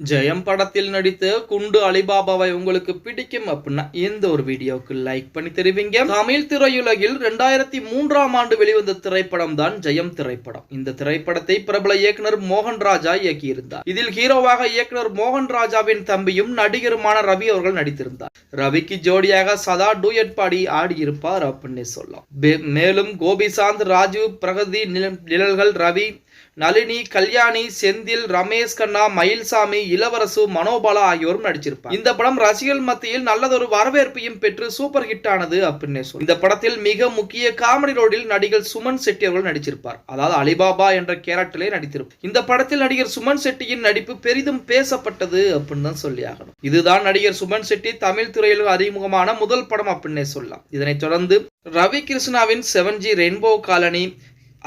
ஜெயம் படத்தில் நடித்த குண்டு அலிபாபாவை உங்களுக்கு பிடிக்கும் அப்படின்னா இந்த ஒரு வீடியோவுக்கு லைக் பண்ணி தெரிவிங்க. தமிழ் திரையுலகில் ரெண்டாயிரத்தி மூன்றாம் ஆண்டு வெளிவந்த திரைப்படம் தான் ஜெயம் திரைப்படம். இந்த திரைப்படத்தை பிரபல இயக்குனர் மோகன் ராஜா இயக்கியிருந்தார். இதில் ஹீரோவாக இயக்குனர் மோகன் ராஜாவின் தம்பியும் நடிகருமான ரவி அவர்கள் நடித்திருந்தார். ரவிக்கு ஜோடியாக சதா டூயட் பாடி ஆடியிருப்பார் அப்படின்னு சொல்லலாம். மேலும் கோபிசாந்த் ராஜீவ் பிரகதி நிழல்கள் ரவி நளினி கல்யாணி செந்தில் ரமேஷ் கண்ணா மயில்சாமி இளவரசு மனோபாலா ஆகியோரும் நடிச்சிருப்பாங்க. இந்த படம் ரசிகர்கள் மத்தியில் நல்லதொரு வரவேற்பையும் பெற்று சூப்பர் ஹிட் ஆனது அப்படின்னு சொல்லி. இந்த படத்தில் மிக முக்கிய காமெடி ரோடில் நடிகர் சுமன் செட்டி அவர்கள் நடிச்சிருப்பார். அதாவது அலிபாபா என்ற கேரக்டரிலே நடித்திருப்பார். இந்த படத்தில் நடிகர் சுமன் செட்டியின் நடிப்பு பெரிதும் பேசப்பட்டது அப்படின்னு தான் சொல்லி ஆகணும். இதுதான் நடிகர் சுமன் செட்டி தமிழ் துறையில் அறிமுகமான முதல் படம் அப்படின்னே சொல்லலாம். இதனைத் தொடர்ந்து ரவி கிருஷ்ணாவின் செவன் ஜி ரெயின்போ காலனி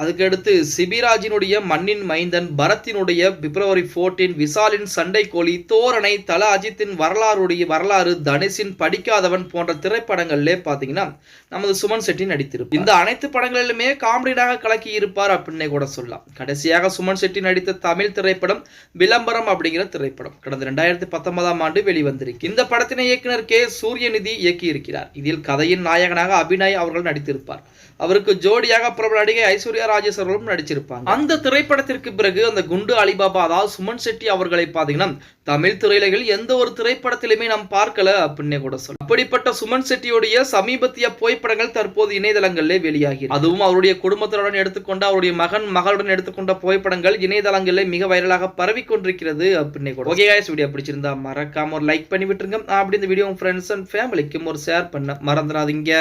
அதுக்கடுத்து சிபிராஜினுடைய மண்ணின் மைந்தன் பரத்தினுடைய பிப்ரவரி 14 விசாலின் சண்டை கோழி தோரணை தல அஜித்தின் வரலாறுடைய வரலாறு தனுஷின் படிக்காதவன் போன்ற திரைப்படங்கள்லே பார்த்தீங்கன்னா நமது சுமன் செட்டி நடித்திருப்பார். இந்த அனைத்து படங்களிலுமே காமெடியாக கலக்கி இருப்பார் அப்படின்னே கூட சொல்லலாம். கடைசியாக சுமன் செட்டி நடித்த தமிழ் திரைப்படம் விளம்பரம் அப்படிங்கிற திரைப்படம் கடந்த ரெண்டாயிரத்தி பத்தொன்பதாம் ஆண்டு வெளிவந்திருக்கு. இந்த படத்தினை இயக்குனர் கே. சூரியநிதி இயக்கியிருக்கிறார். இதில் கதையின் நாயகனாக அபிநய் அவர்கள் நடித்திருப்பார். அவருக்கு ஜோடியாக பிரபல நடிகை ஐஸ்வர்யா ராஜேஷ் அவர்களும் நடிச்சிருப்பாங்க. அந்த திரைப்படத்திற்கு பிறகு அந்த குண்டு அலிபாபா அதாவது சுமன் செட்டி அவர்களை பார்த்தீங்கன்னா தமிழ் திரையுலகில் எந்த ஒரு திரைப்படத்திலுமே நாம் பார்க்கல அப்படின்னே கூட சொல்லலாம். அப்படிப்பட்ட சுமன் செட்டியுடைய சமீபத்திய புகைப்படங்கள் தற்போது இணையதளங்களிலே வெளியாகி அதுவும் அவருடைய குடும்பத்தினருடன் எடுத்துக்கொண்ட அவருடைய மகன் மகளுடன் எடுத்துக்கொண்ட புகைப்படங்கள் இணையதளங்களில் மிக வைரலாக பரவி கொண்டிருக்கிறது அப்படின்னே கூட ஓகே வீடியோ பிடிச்சிருந்தா மறக்காம ஒரு லைக் பண்ணி விட்டுருங்க. அப்படி இந்த வீடியோ ஃப்ரெண்ட்ஸ் அண்ட் ஃபேமிலிக்கும் ஒரு ஷேர் பண்ண மறந்துடாதீங்க.